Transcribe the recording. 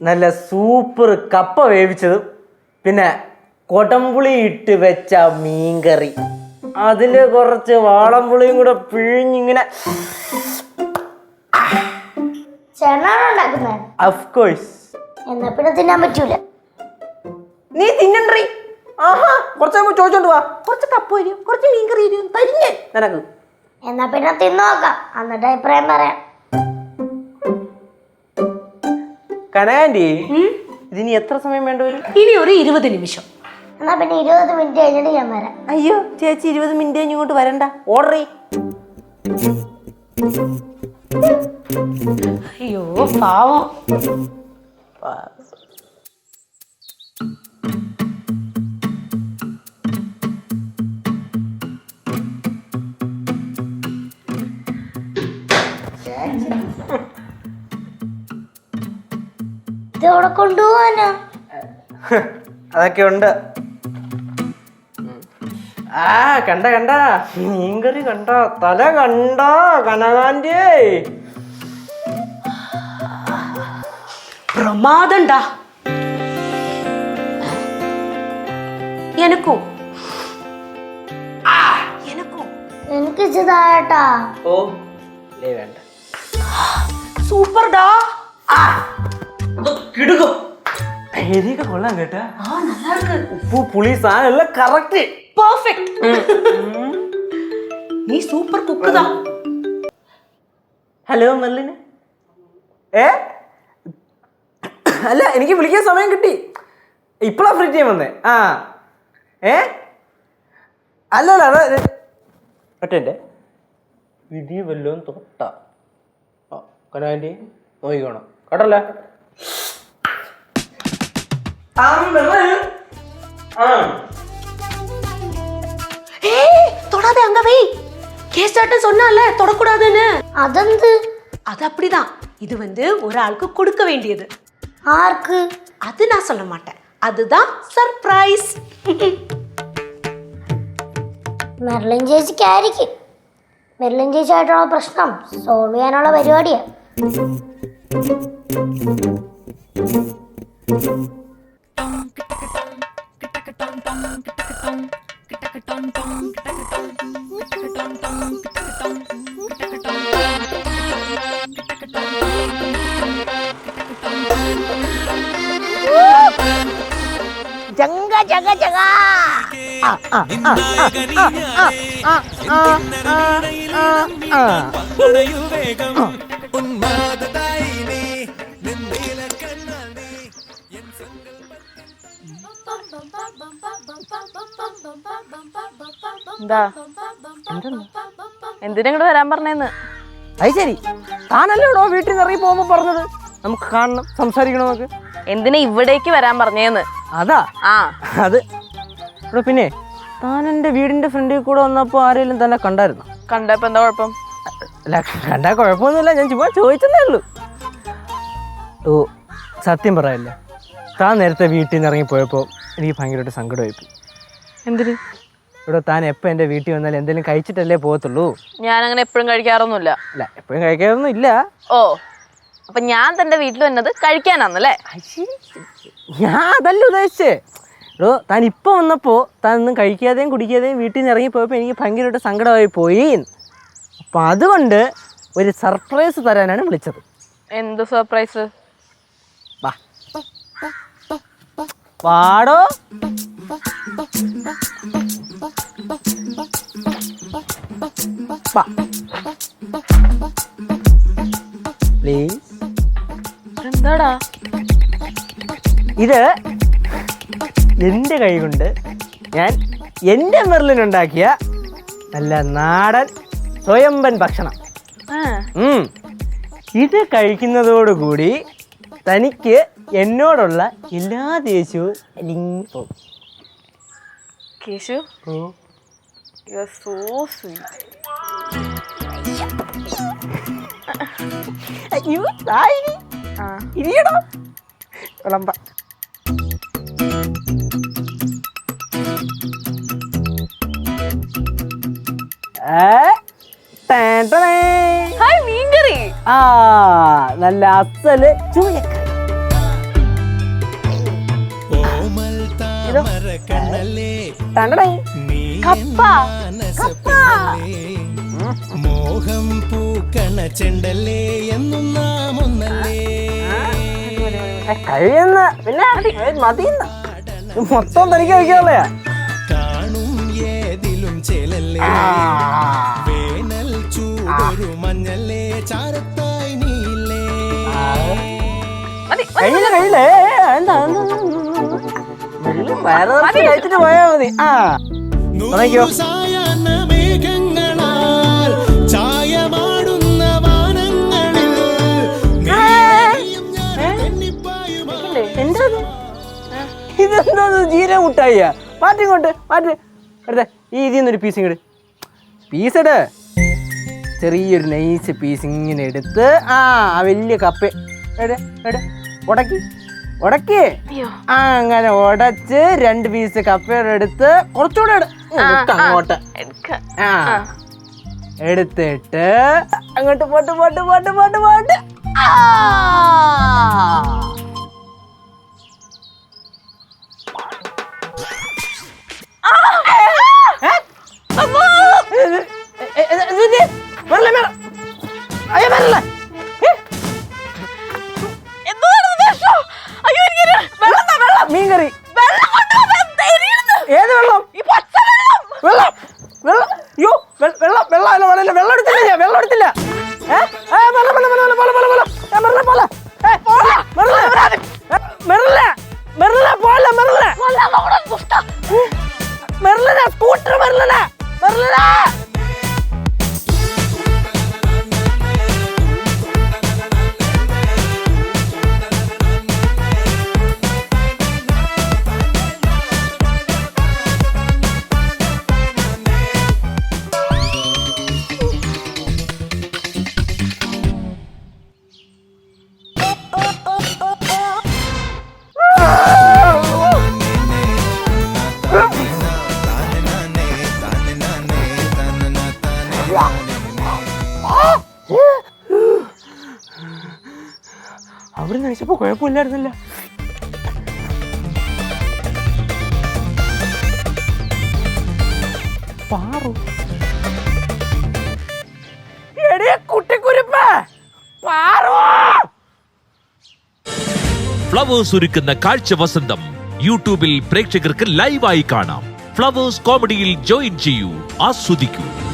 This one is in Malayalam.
നല്ല സൂപ്പർ കപ്പ വേവിച്ചതും. പിന്നെ കൊടംപുളി ഇട്ട് വെച്ച മീൻകറി. അതിൽ കുറച്ച് വാളംപുളിയും കൂടെ പിഴിഞ്ഞിങ്ങനെ എന്നാ പിന്നെ തിന്നാൻ പറ്റൂല. നീ ആഹാ കുറച്ച് ചോദിച്ചോണ്ട് വാ. കുറച്ച് കപ്പ വരും കുറച്ച് മീൻകറി വരും തരിഞ്ഞേ നിനക്ക്. എന്നാ പിന്നെ തിന്നു നോക്കാം. എന്നിട്ട് അഭിപ്രായം പറയാം. കനകാന്റി ഇതിനി എത്ര സമയം വേണ്ടവരും ഇനി ഒരു ഇരുപത് നിമിഷം. എന്നാ പിന്നെ ഇരുപത് മിനിറ്റ് കഴിഞ്ഞിട്ട് ഞാൻ വരാം. അയ്യോ ചേച്ചി ഇരുപത് മിനിറ്റ് കഴിഞ്ഞ് ഇങ്ങോട്ട് വരണ്ട. ഓർഡർ അയ്യോ പാവം. അവിടെ കൊണ്ടുപോവാനാ? അതൊക്കെ ഉണ്ട് ആ കണ്ട കണ്ട. മീൻകറി കണ്ട? തല കണ്ട കനകാന്റെ പ്രമാദണ്ടാ എനക്കോ? എനിക്ക്? ഇതാട്ടാ ഓ വേണ്ട. സൂപ്പർഡാ ആ. കൊള്ളാം കേട്ടാ. പുളി സാധനം കറക്റ്റ് പെർഫെക്റ്റ് നീ സൂപ്പർ ഹലോ മെർലിന്. ഏ? അല്ല എനിക്ക് വിളിക്കാൻ സമയം കിട്ടി. ഇപ്പളാ ഫ്രീ ടൈം വന്നേ. ആ. ഏ? അല്ല അല്ല അതാ വിധി വല്ലോം തൊട്ടാ. കനാന്റെ നോക്കിക്കോണം. കേട്ടല്ലേ? ஏய் தொடாதே அங்க வை கேஸ்டாட்டன் சொன்னால தொடக்கூடாதுன்னு അതെന്ത് அது அப்படிதான் இது வந்து ஒரு ஆளுக்கு கொடுக்க வேண்டியது ആർക്ക് அது நான் சொல்ல மாட்டேன் அதுதான் சர்ப்ரைஸ் മെർലിൻ ചേച്ചിക്കായിരിക്കും മെർലിൻ ചേച്ചിയായിട്ടുള്ള പ്രശ്നം സോൾവ് ചെയ്യാനുള്ള జంగ జంగ జంగ ఆ എന്താ? എന്തിനാ ഇങ്ങോട്ട് വരാൻ പറഞ്ഞേന്ന്? അത് ശരി. താനല്ലേടോ വീട്ടിൽ നിന്ന് ഇറങ്ങി പോകുമ്പോ പറഞ്ഞത്? നമുക്ക് കാണണം സംസാരിക്കണം നമുക്ക്. എന്തിനാ ഇവിടേക്ക് വരാൻ പറഞ്ഞേന്ന്? അതാ. ആ. അത്. ഇവിടെ പിന്നെ താൻ എന്റെ വീടിന്റെ ഫ്രണ്ടിൽ കൂടെ വന്നപ്പോൾ ആരെങ്കിലും തന്നെ കണ്ടായിരുന്നു? കണ്ടപ്പോ എന്താ കുഴപ്പം? അല്ല കണ്ടാ കുഴപ്പമൊന്നുമില്ല. ഞാൻ ചുമ്മാ ചോദിച്ചതേ ഉള്ളൂ. ഓ സത്യം പറയല്ലേ? താൻ നേരത്തെ വീട്ടിൽ നിന്ന് ഇറങ്ങിപ്പോയപ്പോൾ എനിക്ക് ഭയങ്കരമായിട്ട് സങ്കടമായിപ്പോയി. എന്തിന്? ഇവിടെ താൻ എപ്പോൾ എന്റെ വീട്ടിൽ വന്നാൽ എന്തെങ്കിലും കഴിച്ചിട്ടല്ലേ പോകത്തുള്ളൂ? ഞാൻ അങ്ങനെ എപ്പോഴും കഴിക്കാറൊന്നുമില്ല. അല്ല എപ്പോഴും കഴിക്കാറൊന്നും ഇല്ല. ഓ അപ്പൊ ഞാൻ തന്റെ വീട്ടിൽ വന്നത് കഴിക്കാനാന്നല്ലേ? ഞാൻ അതല്ല ഉദ്ദേശിച്ചേ. എടോ താൻ ഇപ്പൊ വന്നപ്പോൾ താൻ ഒന്നും കഴിക്കാതെയും കുടിക്കാതെയും വീട്ടിൽ നിന്ന് ഇറങ്ങിപ്പോയപ്പോൾ എനിക്ക് ഭയങ്കരമായിട്ട് സങ്കടമായി പോയി. അപ്പൊ അതുകൊണ്ട് ഒരു സർപ്രൈസ് തരാനാണ് വിളിച്ചത്. എന്ത് സർപ്രൈസ്? വാടോ. പ്ലീസ് എന്താടാ? ഇത് എന്റെ കൈ കൊണ്ട് ഞാൻ എന്റെ മെറിലിനുണ്ടാക്കിയ നല്ല നാടൻ സ്വയംബൻ ഭക്ഷണം. ഇത് കഴിക്കുന്നതോടുകൂടി തനിക്ക് എന്നോടുള്ള എല്ലാ ദേഷ്യവും അലിഞ്ഞു പോകും Keshu you are so sweet അയ്യോ തായി ആ ഇരിയടോ വിളമ്പ. ഹായ് മീൻകറി ആ നല്ല അസൽ ചൂയക്ക മോഹം പൂക്കണ ചെണ്ടല്ലേ എന്നും നാം ഒന്നല്ലേ. കഴിയുന്ന. പിന്നെ മതിയെന്ന. മൊത്തം തനിക്ക് കഴിക്കാനുള്ളയാ കാണും ഏതിലും ചേലല്ലേ. വേനൽ ചൂടൊരു മഞ്ഞല്ലേ. ചാരത്തായി നീല്ലേ കഴിയില്ല കഴിയില്ല. എന്താ കഴിച്ചിട്ട് പോയാ മതി. ആ. ഇതെന്താ? ജീര മുട്ടായിയ മാറ്റി ഇങ്ങോട്ട് മാറ്റി. എടുത്തേ ഈ ഇതിൽ നിന്നൊരു പീസ് ഇങ്ങോട്ട് പീസ് ഇട്. ചെറിയൊരു നൈസ് പീസ് ഇങ്ങനെ എടുത്ത് ആ ആ വലിയ കപ്പ എടേ എടേ ഉടക്കി. ഉടക്കി. അങ്ങനെ ഉടച്ച് രണ്ട് പീസ് കപ്പയുടെ എടുത്ത് കുറച്ചുകൂടെ അങ്ങോട്ട്. ആ. എടുത്തിട്ട് അങ്ങോട്ട് പോട്ട് പോട്ട് പോട്ട് പോട്ട് പോട്ട്. ആ. มาเลยะ അവിടെ കഴിച്ചപ്പോ കുഴപ്പമില്ലായിരുന്നില്ല. പാറു. കുട്ടിക്കുരുപ്പ. പാറു. ഫ്ലവേഴ്സ് ഒരുക്കുന്ന കാഴ്ച വസന്തം യൂട്യൂബിൽ പ്രേക്ഷകർക്ക് ലൈവായി കാണാം. ഫ്ലവേഴ്സ് കോമഡിയിൽ ജോയിൻ ചെയ്യൂ ആസ്വദിക്കൂ.